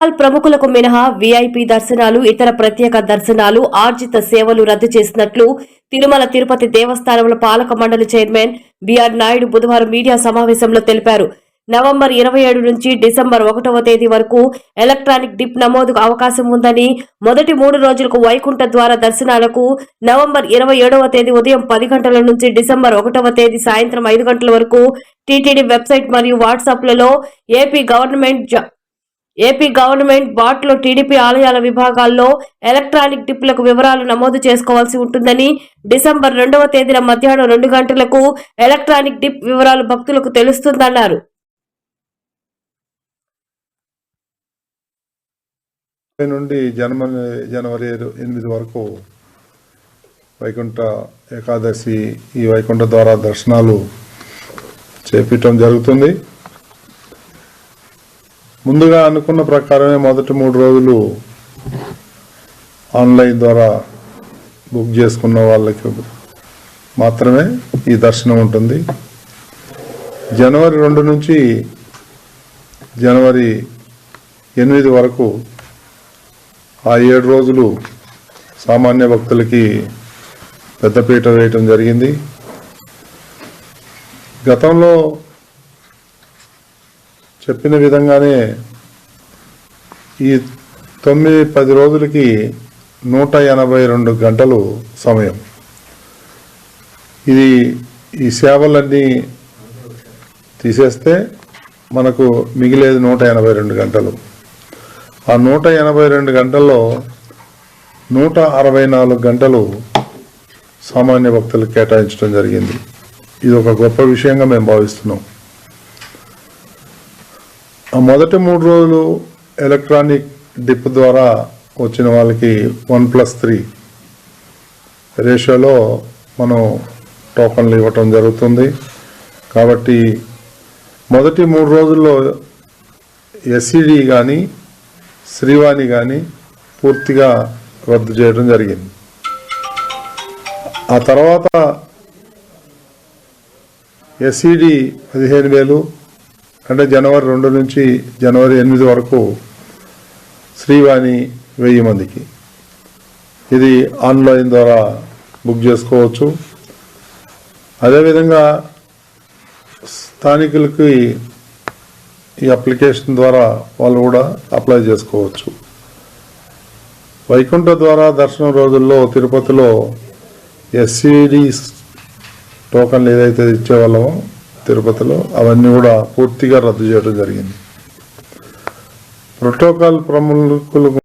ప్రముఖులకు మినహా వీఐపీ దర్శనాలు ఇతర ప్రత్యేక దర్శనాలు ఆర్జిత సేవలు రద్దు చేసినట్లు తిరుమల తిరుపతి దేవస్థానముల పాలక మండలి చైర్మన్ బిఆర్ నాయుడు బుధవారం మీడియా సమావేశంలో తెలిపారు. నవంబర్ ఇరవై ఏడు నుంచి డిసెంబర్ ఒకటవ తేదీ వరకు ఎలక్ట్రానిక్ డిప్ నమోదుకు అవకాశం ఉందని మొదటి మూడు రోజులకు వైకుంఠ ద్వార దర్శనాలకు నవంబర్ ఇరవై ఏడవ తేదీ ఉదయం పది గంటల నుంచి డిసెంబర్ ఒకటవ తేదీ సాయంత్రం ఐదు గంటల వరకు టీటీడీ వెబ్సైట్ మరియు వాట్సాప్లలో ఏపీ గవర్నమెంట్ ఏపీ గవర్నమెంట్ బాట్లో టీడీపీ ఆలయాల విభాగాల్లో ఎలక్ట్రానిక్ టిప్పులకు వివరాలు నమోదు చేసుకోవాల్సి ఉంటుందని డిసెంబర్ రెండవ తేదీన మధ్యాహ్నం రెండు గంటలకు ఎలక్ట్రానిక్ డిప్ వివరాలు భక్తులకు తెలుస్తుందన్నారు. నుండి జనవరి జనవరి ఎనిమిది వరకు వైకుంఠ ఏకాదశి ఈ వైకుంఠ ద్వారా దర్శనాలు చేపించడం జరుగుతుంది. ముందుగా అనుకున్న ప్రకారమే మొదటి మూడు రోజులు ఆన్లైన్ ద్వారా బుక్ చేసుకున్న వాళ్ళకి మాత్రమే ఈ దర్శనం ఉంటుంది. జనవరి రెండు నుంచి జనవరి ఎనిమిది వరకు ఆ ఏడు రోజులు సామాన్య భక్తులకి పెద్దపీట వేయటం జరిగింది. గతంలో చెప్పిన విధంగానే ఈ తొమ్మిది పది రోజులకి నూట ఎనభై రెండు గంటలు సమయం. ఇది ఈ సేవలన్నీ తీసేస్తే మనకు మిగిలేది నూట ఎనభై రెండు గంటలు. ఆ నూట ఎనభై రెండు గంటల్లో నూట అరవై నాలుగు గంటలు సామాన్య భక్తులకు కేటాయించడం జరిగింది. ఇది ఒక గొప్ప విషయంగా మేము భావిస్తున్నాం. మొదటి మూడు రోజులు ఎలక్ట్రానిక్ డిప్ ద్వారా వచ్చిన వాళ్ళకి వన్ ప్లస్ త్రీ రేషియోలో మనం టోకన్లు ఇవ్వటం జరుగుతుంది. కాబట్టి మొదటి మూడు రోజుల్లో ఎస్సిడి కానీ శ్రీవాణి కానీ పూర్తిగా రద్దు చేయడం జరిగింది. ఆ తర్వాత ఎస్సిడి పదిహేను వేలు అంటే జనవరి రెండు నుంచి జనవరి ఎనిమిది వరకు శ్రీవాణి వెయ్యి మందికి. ఇది ఆన్లైన్ ద్వారా బుక్ చేసుకోవచ్చు. అదేవిధంగా స్థానికులకి ఈ అప్లికేషన్ ద్వారా వాళ్ళు కూడా అప్లై చేసుకోవచ్చు. వైకుంఠ ద్వారా దర్శనం రోజుల్లో తిరుపతిలో ఎస్సీడీ టోకన్లు ఏదైతే ఇచ్చేవాళ్ళమో తిరుపతిలో అవన్నీ కూడా పూర్తిగా రద్దు చేయడం జరిగింది. ప్రోటోకాల్ ప్రముఖులకు